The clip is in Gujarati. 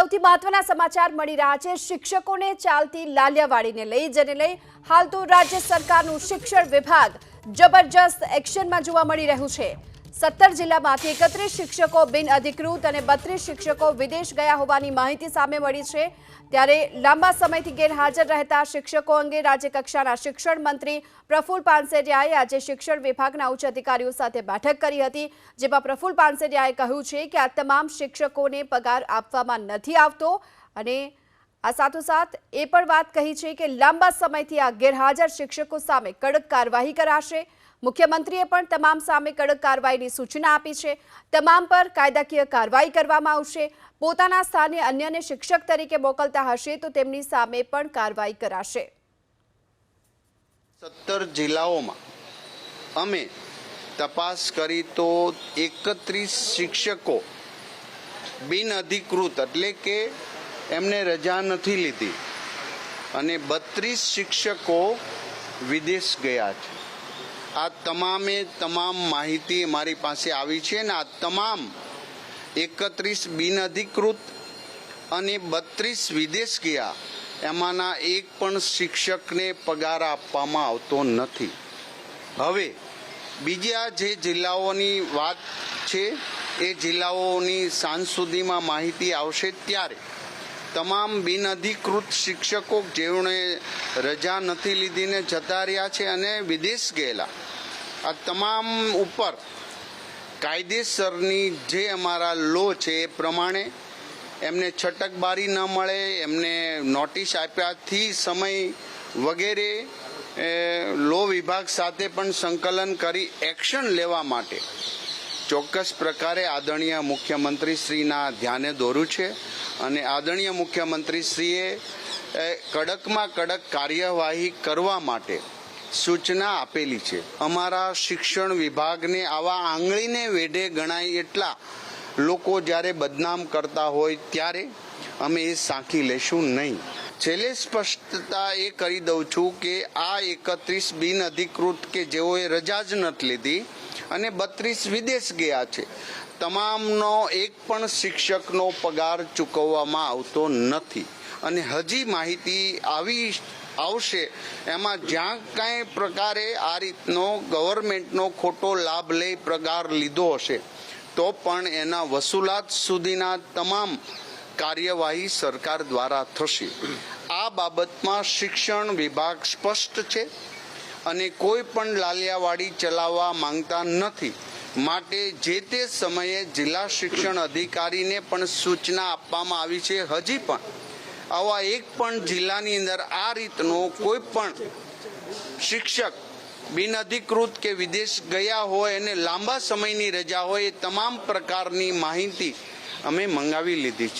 સૌથી મહત્વના સમાચાર મળી રહ્યા છે. શિક્ષકોને ચાલતી લાલિયાવાડીને લઈ, જેને લઈ હાલ તો રાજ્ય સરકારનું શિક્ષણ વિભાગ જબરજસ્ત એક્શનમાં જોવા મળી રહ્યું છે. સત્તર જિલ્લામાંથી એકત્રીસ શિક્ષકો બિનઅધિકૃત અને બત્રીસ શિક્ષકો વિદેશ ગયા હોવાની માહિતી સામે મળી છે. ત્યારે લાંબા સમયથી ગેરહાજર રહેતા શિક્ષકો અંગે રાજ્યકક્ષાના શિક્ષણ મંત્રી પ્રફુલ પાનસેરિયાએ આજે શિક્ષણ વિભાગના ઉચ્ચ અધિકારીઓ સાથે બેઠક કરી હતી, જેમાં પ્રફુલ પાનસેરિયાએ કહ્યું છે કે આ તમામ શિક્ષકોને પગાર આપવામાં નથી આવતો અને આ સાથોસાથ એ પણ વાત કહી છે કે લાંબા સમયથી આ ગેરહાજર શિક્ષકો સામે કડક કાર્યવાહી કરાશે. મુખ્યમંત્રીએ પણ તમામ સામે કડક કાર્યવાહીની સૂચના આપી છે. તમામ પર કાયદાકીય કાર્યવાહી કરવામાં આવશે. પોતાના સ્થાને અન્યને શિક્ષક તરીકે મોકલતા હશે તો તેમની સામે પણ કાર્યવાહી કરાશે. સત્તર જિલ્લાઓમાં અમે તપાસ કરી તો એકત્રીસ શિક્ષકો બિનઅધિકૃત, એટલે કે એમને રજા નથી લીધી. અને બત્રીસ શિક્ષકો વિદેશ ગયા છે. આ તમામે તમામ માહિતી મારી પાસે આવી છે ને આ તમામ એકત્રીસ બિનઅધિકૃત અને બત્રીસ વિદેશ ગયા, એમાંના એક પણ શિક્ષકને પગાર આપવામાં આવતો નથી. હવે, બીજા જે જિલ્લાઓની વાત છે, એ જિલ્લાઓની સાંજ સુધીમાં માહિતી આવશે ત્યારે. તમામ બિનઅધિકૃત શિક્ષકો જેઓને રજા નથી લીધીને જતા રહ્યા છે અને વિદેશ ગયેલા. આ તમામ ઉપર કાયદેસરની જે અમારા લો છે એ પ્રમાણે એમને છટકબારી ન મળે, એમને નોટિસ આપ્યાથી સમય વગેરે લો વિભાગ સાથે પણ સંકલન કરી એક્શન લેવા માટે ચોક્કસ પ્રકારે આદરણીય મુખ્યમંત્રી શ્રીના ધ્યાને દોર્યું છે. અને આદરણીય મુખ્યમંત્રી શ્રીએ એ, કડકમાં કડક કાર્યવાહી કરવા માટે સૂચના આપેલી છે. અમારા શિક્ષણ વિભાગને આવા આંગળીને વેઢે ગણાય એટલા લોકો જ્યારે બદનામ કરતા હોય ત્યારે અમે એ સાંખી લેશું નહીં. છેલ્લે સ્પષ્ટતા એ કરી દઉં છું કે આ એકત્રીસ બિન અધિકૃત કે જેઓએ રજા જ નથી લીધી અને બત્રીસ વિદેશ ગયા છે. તમામનો એક પણ શિક્ષકનો પગાર ચૂકવવામાં આવતો નથી. અને હજી માહિતી આવી આવશે, એમાં જ્યાં કાંઈ પ્રકારે આ રીતનો ગવર્મેન્ટનો ખોટો લાભ લઈ પગાર લીધો હશે, તો પણ એના વસૂલાત સુધીના તમામ કાર્યવાહી સરકાર દ્વારા થશે. આ બાબતમાં શિક્ષણ વિભાગ સ્પષ્ટ છે. અને કોઈ પણ લાલિયાવાડી ચલાવવા માંગતા નથી. માટે જે તે સમયે જિલ્લા શિક્ષણ અધિકારીને પણ સૂચના આપવામાં આવી છે હજી પણ. આવા એક પણ જિલ્લાની અંદર આ રીતનો કોઈ પણ શિક્ષક બિનઅધિકૃત કે વિદેશ ગયા હોય અને લાંબા સમયની રજા હોય એ તમામ પ્રકારની માહિતી અમે મંગાવી લીધી છે.